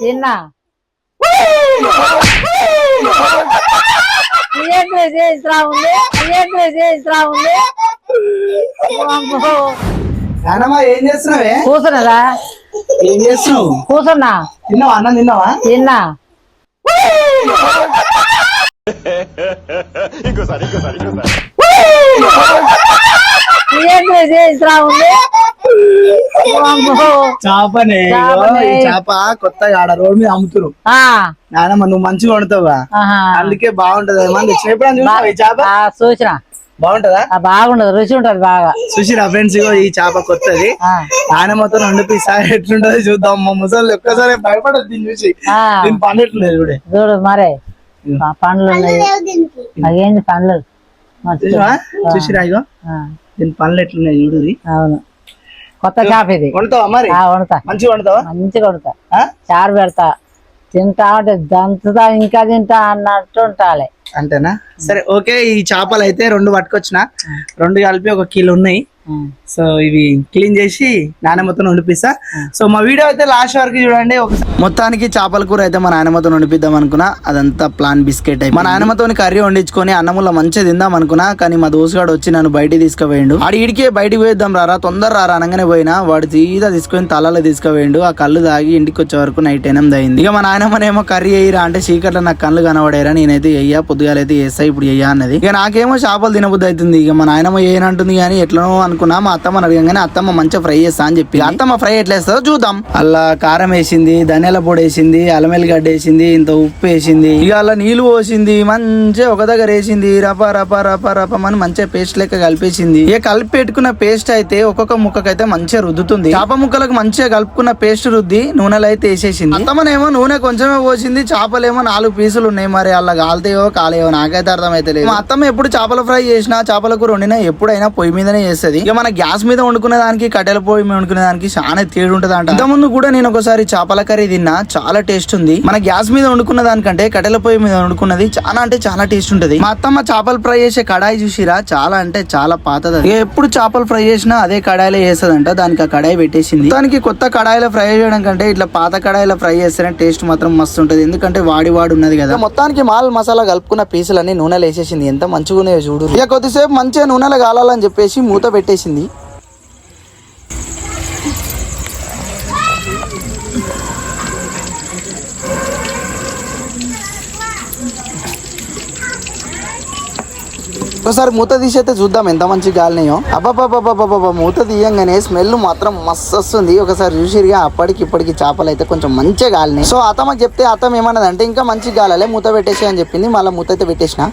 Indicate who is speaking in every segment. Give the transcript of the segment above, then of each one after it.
Speaker 1: తిన్నా ఏంటి చేయించరా ఉంది. ఏంటి చేయించరా ఉంది.
Speaker 2: ఏం చేస్తున్నావే?
Speaker 1: కూర్చున్నదా?
Speaker 2: ఏం చేస్తున్నావు?
Speaker 1: కూర్చున్నా.
Speaker 2: తిన్నావా? అన్నం తిన్నావా?
Speaker 1: తిన్నా. ఏంటి చేయించరా ఉంది అమ్మో.
Speaker 2: చేపనే
Speaker 1: చేపనే.
Speaker 2: ఈ చేప కొత్తగా ఆడ రోడ్ మీద అమ్ముతురు.
Speaker 1: ఆ,
Speaker 2: నానమ్మ నువ్వు మంచిగా వండుతావుగా?
Speaker 1: ఆహా.
Speaker 2: అందుకే బాగుంటది. ఎప్పుడైనా ఈ చేప?
Speaker 1: ఆ, చూసిన.
Speaker 2: బాగుంటదా?
Speaker 1: ఆ, బాగుండదు. రుచి ఉంటది బాగా.
Speaker 2: చూసిరా ఫ్రెండ్స్ ఇగో ఈ చేప కొత్తది.
Speaker 1: ఆ,
Speaker 2: నానమ్మతో రెండు ఈసారి ఎట్లుంటది చూద్దాం. మా ముసలి ఒక్కసారి భయపడదు దీన్ని చూసి.
Speaker 1: ఆ,
Speaker 2: దీని పని ఎట్లుంది చూడే.
Speaker 1: చూడు మరే. పండ్లు ఉన్నాయి. అదేంటి పండ్లు.
Speaker 2: చూసిరా చూసిరా ఇగో.
Speaker 1: ఆ,
Speaker 2: దీని పనులు ఎట్లున్నాయి చూడు
Speaker 1: అవును. కొత్త చేప ఇది.
Speaker 2: వండుతావా మరి?
Speaker 1: వండుతా
Speaker 2: మంచిగా వండుతావా
Speaker 1: మంచిగా వండుతా
Speaker 2: ఆ?
Speaker 1: చారు పెడతా. తింటా అంటే దంచుతా ఇంకా తింటా అన్నట్టు ఉండాలి
Speaker 2: అంతేనా? సరే ఓకే ఈ చేపలు అయితే రెండు పట్టుకొచ్చిన. రెండు కలిపి ఒక కిలో ఉన్నాయి. సో ఇవి క్లీన్ చేసి నానమ్మతో వండిపిస్తా. సో మా వీడియో అయితే లాస్ట్ వరకు చూడండి. మొత్తానికి చేపల కూర అయితే మా నాయనమ్మతో వండిపిద్దాం అనుకున్నా. అదంతా ప్లాన్ బిస్కెట్ అయి మా నాయనమ్మతో కర్రీ వండించుకొని అన్నముల మంచిగా తిందాం అనుకున్నా కానీ మా దోసుగాడు వచ్చి నన్ను బయటికి తీసుకుపోయిండు. ఆడి ఇడికే బయటికి పోయిద్దాం రారా తొందర రారా అనగానే పోయినా వాడు సీదా తీసుకొని తలలో తీసుకుపోయిండు. ఆ కళ్ళు తాగి ఇంటికి వచ్చే వరకు నైట్ ఎనిమిది అయింది. ఇక మా నాయనమ్మనేమో కర్రీ వేయరా అంటే చీకట్లో నాకు కళ్ళు కనబడేరా నేనైతే ఎయ్యా పొద్దుగాలైతే చేస్తా ఇప్పుడు ఎయ్యా అన్నది. ఇక నాకేమో చేపలు తినబుద్ధి అవుతుంది. ఇక మా నాయనమ్మ ఏనంటుంది కానీ ఎట్లనో అనుకున్నా మా అత్తమ్మ అడగంగానే అత్తమ్మ మంచిగా ఫ్రై చేస్తా అని చెప్పి అత్తమ్మ ఫ్రై ఎట్లా వేస్తుందో చూద్దాం. అలా కారం వేసింది ధనియాల పొడి వేసింది అల్లమెల్లి గడ్డ వేసింది ఇంత ఉప్పు వేసింది. ఇక అలా నీళ్ళు పోసింది మంచిగా ఒక దగ్గర వేసింది రప రప రప రపమని మంచిగా పేస్ట్ లెక్క కలిపేసింది. ఇక కలిపి పెట్టుకున్న పేస్ట్ అయితే ఒక్కొక్క ముక్కకైతే మంచిగా రుద్దుతుంది. చేప ముక్కలకు మంచిగా కలుపుకున్న పేస్ట్ రుద్ది నూనెలో అయితే వేసేసింది. అత్తమ్మనేమో నూనె కొంచెమే పోసింది చేపలేమో నాలుగు పీసులు ఉన్నాయి మరి అలా కాలుతాయో కాలేయో నాకైతే అర్థమైతే లేదు. మా అత్తమ్మ ఎప్పుడు చేపల ఫ్రై చేసినా చేపల కూర వండినా ఎప్పుడైనా పొయ్యి మీదనే చేస్తుంది. ఇక మన గ్యాస్ మీద వండుకునే దానికి కట్టెల పొయ్యి మీద వండుకునే దానికి చాలా తేడు ఉంటుంది అంట ఇంతకుముందు కూడా నేను ఒకసారి చేపల కర్రీ తిన్నా చాలా టేస్ట్ ఉంది. మన గ్యాస్ మీద వండుకున్న దానికంటే కట్టెల పొయ్యి మీద వండుకున్నది చాలా అంటే చాలా టేస్ట్ ఉంటది. మా అత్తమ్మ చేపలు ఫ్రై చేసే కడాయి చూసిరా చాలా అంటే చాలా పాతది. ఎప్పుడు చేపలు ఫ్రై చేసినా అదే కడాయిలో చేస్తుందంట దానికి ఆ కడాయి పెట్టేసింది. దానికి కొత్త కడాయిలో ఫ్రై చేయడం కంటే ఇట్లా పాత కడాయిలో ఫ్రై చేస్తేనే టేస్ట్ మాత్రం మస్తు ఉంటది. ఎందుకంటే వాడి వాడి ఉన్నది కదా. మొత్తానికి మాల్ మసాలా కలుపుకున్న పీసులన్నీ నూనెలో వేసేసింది. ఎంత మంచిగా చూడు. ఇక కొద్దిసేపు మంచిగా నూనెలో కాలాలని చెప్పేసి మూత పెట్టేసింది ఒకసారి మూత తీసైతే చూద్దాం ఎంత మంచి గాలినాయో. అబ్బాబాబాబాబాబా మూత తీయంగానే స్మెల్ మాత్రం మస్తు వస్తుంది. ఒకసారి చూసిరిగా అప్పటికి ఇప్పటికి చేపలు అయితే కొంచెం మంచిగా గాలినాయి. సో అతమకి చెప్తే అతం ఏమన్నది అంటే ఇంకా మంచి గాలలే మూత పెట్టేసి అని చెప్పింది. మళ్ళీ మూత అయితే పెట్టేసిన.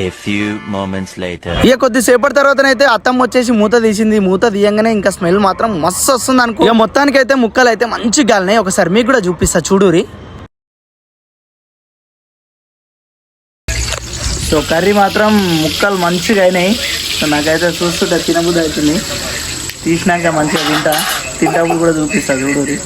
Speaker 3: A few moments later.
Speaker 2: ఇక కొద్దిసేపటి తర్వాతనైతే అత్తమ్మ వచ్చేసి మూత తీసింది. మూత తీయంగానే ఇంకా స్మెల్ మాత్రం మస్తు వస్తుంది అనుకో. ఇక మొత్తానికి అయితే ముక్కలు అయితే మంచి గాలినాయి. ఒకసారి మీకు కూడా చూపిస్తా. చూడురి సో కర్రీ మాత్రం ముక్కలు మంచిగా అయినాయి. సో నాకైతే చూస్తుంటే తినబుద్ధి అవుతుంది. తీసినాక మంచిగా తింటా. తింటప్పుడు కూడా చూపిస్తా. చూడురి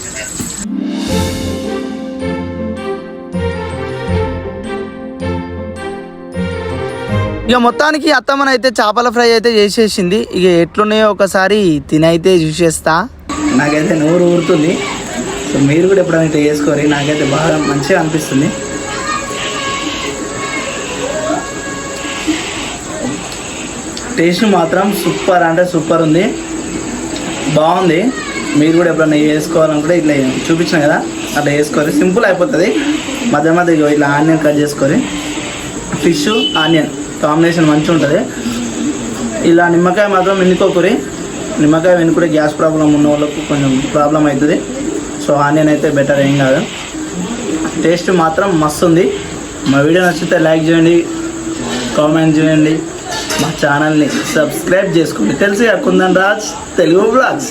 Speaker 2: ఇక మొత్తానికి అత్తమ్మన అయితే చేపల ఫ్రై అయితే చేసేసింది. ఇక ఎట్లున్నాయో ఒకసారి తినైతే చూసేస్తా. నాకైతే నోరు ఊరుతుంది. సో మీరు కూడా ఎప్పుడైనా ఇట్లా నాకైతే బాగా మంచిగా అనిపిస్తుంది. టేస్ట్ మాత్రం సూపర్ అంటే సూపర్ ఉంది. బాగుంది. మీరు కూడా ఎప్పుడైనా వేసుకోవాలనుకుంటే ఇట్లా చూపించిన కదా. అట్లా చేసుకోవాలి సింపుల్ అయిపోతుంది. మధ్య మధ్య ఇగో ఇట్లా ఆనియన్ కట్ చేసుకొని ఫిష్ ఆనియన్. కాంబినేషన్ మంచిగా ఉంటుంది ఇలా నిమ్మకాయ మాత్రం వెనుకోకూరి నిమ్మకాయ వెనుకుంటే గ్యాస్ ప్రాబ్లం ఉన్న వాళ్ళకు కొంచెం ప్రాబ్లం అవుతుంది సో ఆనియన్ అయితే బెటర్ ఏం కాదు. టేస్ట్ మాత్రం మస్తు ఉంది మా వీడియో నచ్చితే లైక్ చేయండి కామెంట్ చేయండి. మా ఛానల్ని సబ్స్క్రైబ్ చేసుకోండి. తెలుసు కుందన్ రాజ్ తెలుగు బ్లాగ్స్.